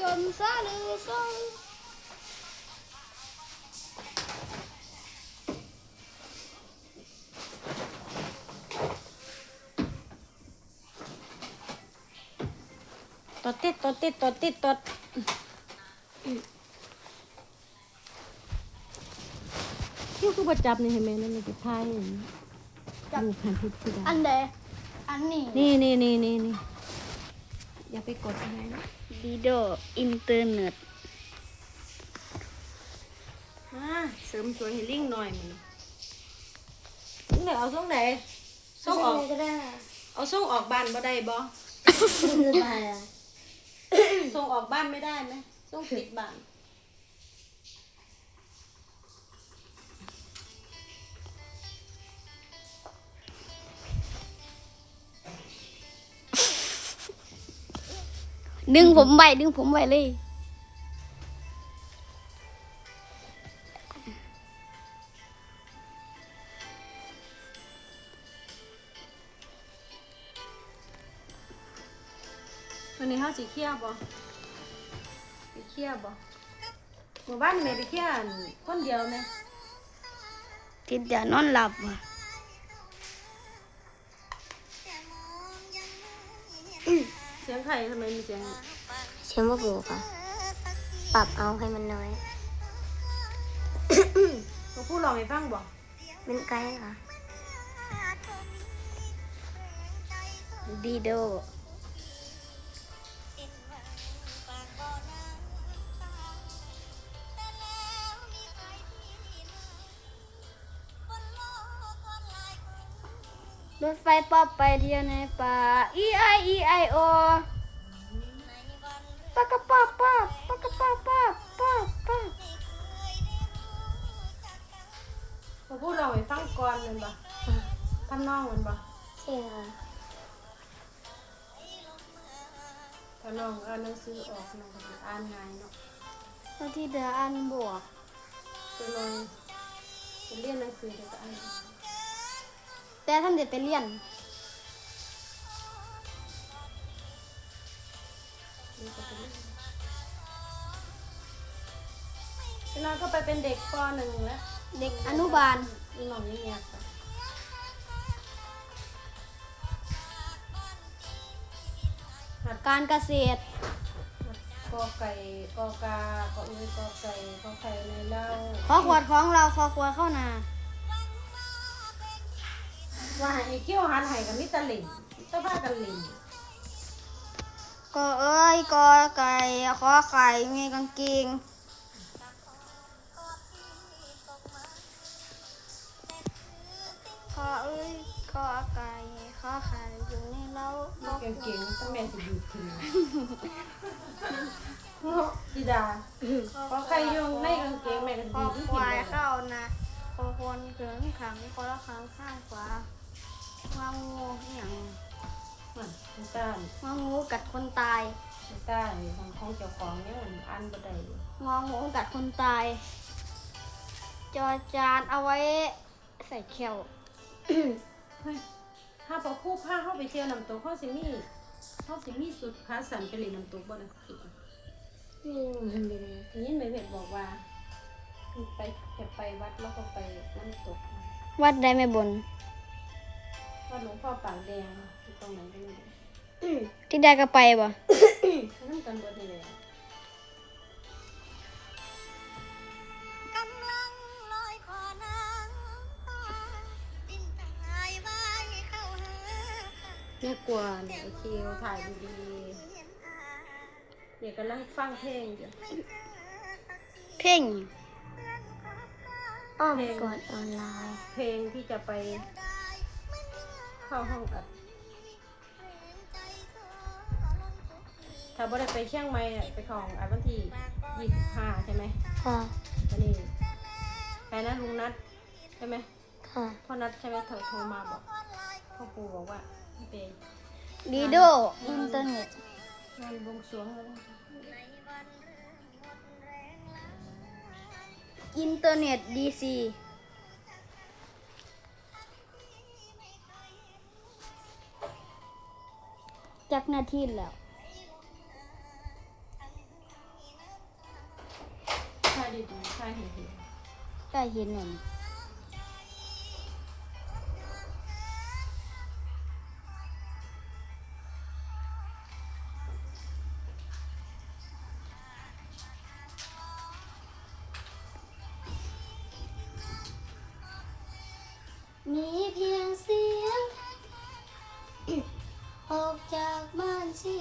จนซาลือซงตดติดตดติดตดติดตดนี่คือประจับนี่เห็นไหมนั่นมันจะพายอันทิพย์ที่ดาอันใดอันนี้นี่นี่นี่นี่นี่ อย่าไปกดอะไรนะดีโดอินเทอร์เน็ตอ่าเสริมสวยให้ลิงหน่อยมันลิงไหนเอาส่งไหนส่งออก ก็ได้เอาส่งออกบ้านบ่ได้บ่คือไปอะส่งออกบ้านไม่ได้ไหมส่งปิดบ้าน ดึงผมไว้ดึงผมไว้เลย วันนี้เฮาสิเคลียร์บ่ไปเคลียร์บ่หมู่บ้านแม่ไปเคลียร์อันคนเดียวไหมติดยานอนหลับอ่ ยงใครทำไมมีเสียงเชื่อว่าปูค่ะปรับเอาให้มันน้อยเขาพูดลองให้ฟังบ่เป็นไกด์ค่ะดีโด รถไฟป๊อปไปเที่ยวในป่า E I E I O ปากกะป๊อปป๊อปปากกะป๊อปป๊อปป๊อปป๊อปเขาพูดลองให้ฟังก่อนแมันบ่ทำนองแมันบ่ใช่ค่ะถ้าน้องอ่านหนังสือออกน้องก็สิอ่านง่ายเนาะแล้วที่เดืออันบวกจะลองจะเรียนหนังสือเดี๋ยวก็อ่าน แต่ท่านเด็ดไปเรียนเดี๋ยวก็ไปเรียนพี่น้องก็ไปเป็นเด็กปหนึ่งแล้ว เด็กอนุบาลนี่น้องยังเงียบค่ะการเกษตรกอไก่กอกากออุ้ยกอไก่กอไข่ในเล่าขอขวดของเราขอขวดเข้านา ว่าไอ้เขี้ยวหันไห้กับมิตรลิงตะพากันลิงก็เอ้ยกอไก่ขอไข่มีกางเกงขอเอ้ยขอไก่ขอไข่อยู่ในเล้ามีกางเกงตั้งแม่สิดูทีเนาะจิดาพอใครอยู่ในกางเกงแม่ก็ขดีอที่คกินวายเลยเข้านะขอคนเกินขังขอละขังข้างขวา ว่างูอหย่างมันมันต้านว่างูกัดคนตายมันต้านของของเจ้าของเนี่ยมันอันบ่ได้อยู่งองูกัดคนตาย จอจานเอาไว้ใส่เขียว เฮ้ยถ้าพอคู่ผ้าเข้าไปเที่ยวน้ำตกเขาสิมีเขาสิมีสุดขาสันไปเล่นน้ำตกบ่นะคิดว่านี่มันเป็นทีนี้แม่เพชรบอกว่าไปจะไปวัดแล้วก็ไปน้ำตก วัดได้ไม่บน วัดหลวงพ่อปากแดงอยู่ตรงไหนกันเนี่ยที่ได้ก็ไปบ่นั่นกันเบิดนี่เลยอะกำลังลอยคอนางฟ้าดินทายไว้เข้าหาแม่กลัวเนี่ยไอ้คิวถ่ายดีๆเดี๋ยวกำลังฟังเพลงอยู่เพ่งอ้อมกอดออนไลน์ เพลงที่จะไป เข้าห้องอัดถ้าบ่ได้ไปเชียงใหม่อะไปของอัดวันที่ยี่สิบห้าใช่ไหมค่ะตอนนี้ใครนะลุงนัดใช่ไหมค่ะ พ่อนัดใช่ไหมโทรโทรมาบอกพ่อปู่บอกว่าให้ไปดีโดอินเทอร์เน็ตงานบวงสรวงแล้วอินเทอร์เน็ตดีซี จักนาที่แล้วใช่ดีใช่เห็นเห็นได้เห็นหน่อยมีเพี บ้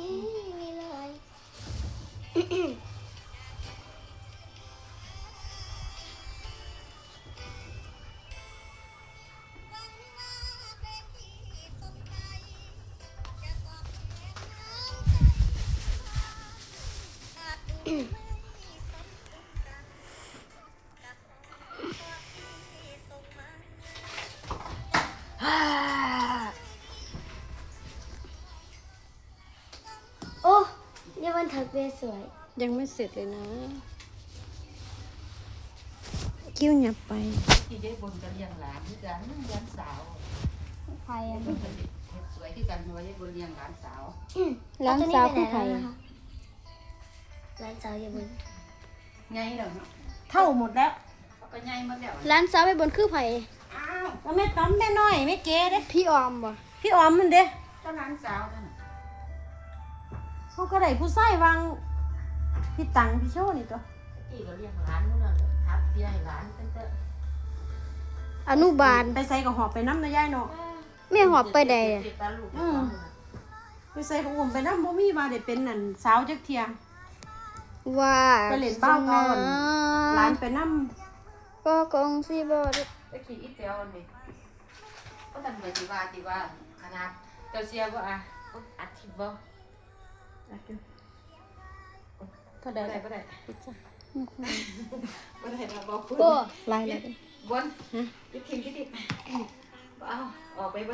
นี่วันถักเบียสวย ยังไม่เสร็จเลยนะ คิ้วหยับไป ที่ได้บนกันเลี้ยงหลานที่กันเลี้ยงสาวใครอะบนกันเฮ็ดสวยที่กันเพราะว่าได้บนเลี้ยงหลานสาวร้านสาวคือใครร้านสาวอย่าบุญไงเนาะเท่าหมดแล้วเขาก็ไงหมาแล้วร้านสาวไปบนคือไผ่อ้าวแล้วแม่ต้อมแม่น้อยแม่เก๋เด้พี่ออมบ่พี่ออมมันเด้ก็หลานสาวนั่นน่ะ เขาก็ได้ผู้ชายวางพี่ตังพี่โชนี่ตัวที่ก็เลี้ยงหลานนู่นน่ะเลยทับเบี้ยให้หลานตั้งแต่อนุบาลไปใส่กับหอบไปน้ำนะยายเนาะแม่หอบไปใดอะติดตาลูกติดตาลูกน่ะไปใส่กับอุ่มไปน้ำบ่มีว่าได้เป็นนั่นสาวจักเทียว่าไปเล่นบ้านก่อนหลานไปน้ก็กองสิบ่ได้ตะกี้อีเตียวนี่ก็ทำไปที่ว่าที่ว่าขนาดเจ้าเสียบ่อะอัดคลิปบ่ำก็ได้ก็ได้ก็ได้เราบอกคุณโอ้ลายเลยบนพี่ทิมพี่ทิมเอาออกไปบ่